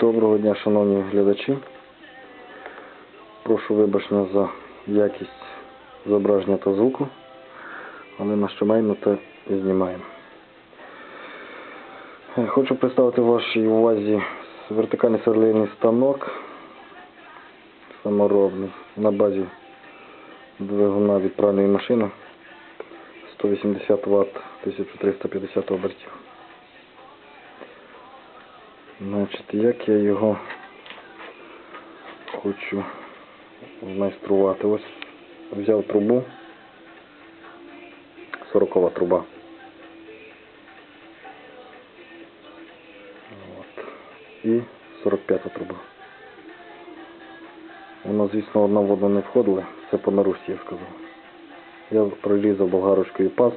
Доброго дня, шановні глядачі. Прошу вибачення за якість зображення та звуку, але на що маємо, те і знімаємо. Е, Хочу представити вашій увазі вертикальний сверлильний станок саморобний на базі двигуна від пральної машини 180 Вт 1350 обертів. Значить, як я його хочу змайструвати. Ось взяв трубу, 40 труба. От. І 45 труба. Воно, звісно, одна в не входила, це по наружці я сказав. Я прорізав болгарочкою паз.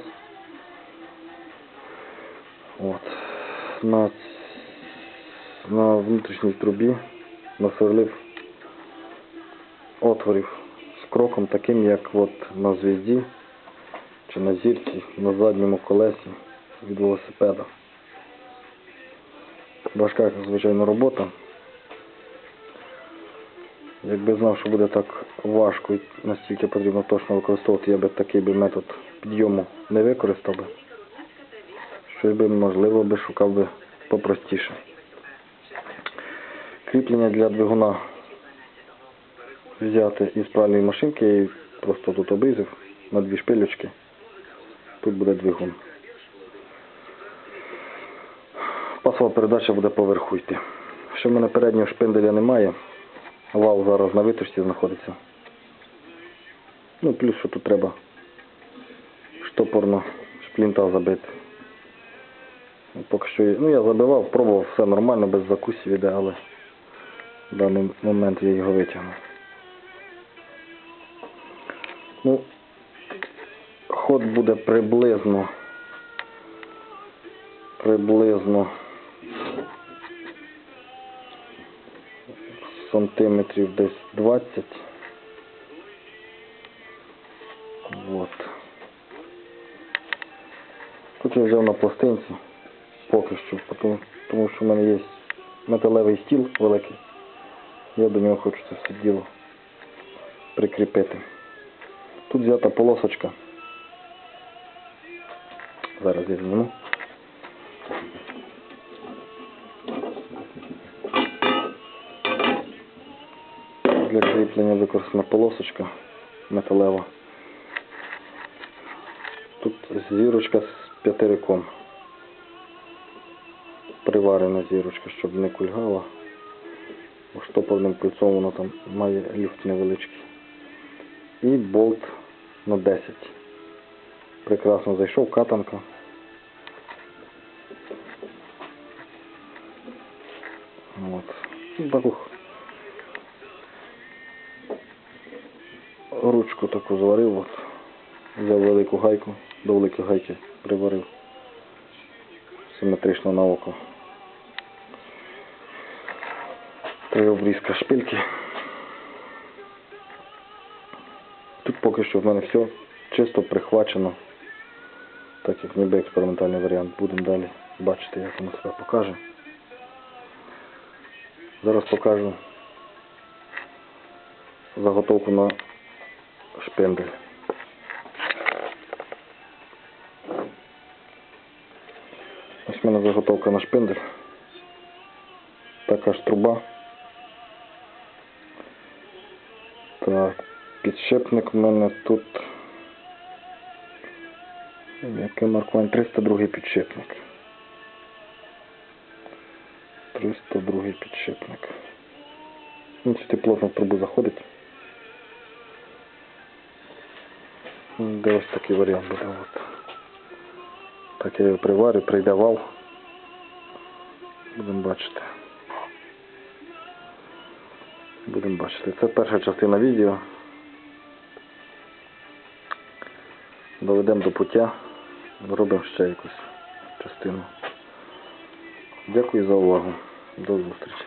От. На на внутрішній трубі насверлив отворів з кроком таким, як от на звізді чи на зірці на задньому колесі від велосипеда. Важка, звичайно, робота. Якби знав, що буде так важко і настільки потрібно точно використовувати, я би такий би метод підйому не використав би. Щось би, можливо, би шукав би попростіше. Кріплення для двигуна взяти із пральної машинки, її просто тут обрізав на дві шпилючки. Тут буде двигун. Пасова передача буде поверху йти. Ще в мене переднього шпинделя немає. Вал зараз на виточці знаходиться. Ну, плюс, що тут треба штопорно шплінта забити. Поки що, ну я забивав, пробував, все нормально, без закусів іде, але в даний момент я його витягнув. Ну, ход буде приблизно приблизно сантиметрів десь 20. Вот. Тут я взяв на пластинці поки що, тому, тому що в мене є металевий стіл великий. Я до нього хочу це все діло прикріпити. Тут взята полосочка. Зараз я зніму. Для кріплення використана полосочка металева. Тут зірочка з п'ятириком. Приварена зірочка, щоб не кульгала. Штопорним кольцом воно там має люфт невеличкий. І болт на 10. Прекрасно зайшов, катанка. От. Таку ручку таку зварив, от. взяв велику гайку, до великої гайки приварив. Симетрично на око. Три обрізка шпильки. Тут поки що в мене все чисто прихвачено, так як ніби експериментальний варіант. Будемо далі бачити, як воно себе покаже. Зараз покажу заготовку на шпиндель. Ось в мене заготовка на шпиндель. Така ж труба. Так, підшипник в мене тут. Яке маркування? 302 підшипник. 302 підшипник. Він сюди плотно в трубу заходить. Де ось такий варіант буде. От. Так я його приварю, прийде. Будемо бачити. Будемо бачити. Це перша частина відео. Доведемо до пуття. Зробимо ще якусь частину. Дякую за увагу. До зустрічі.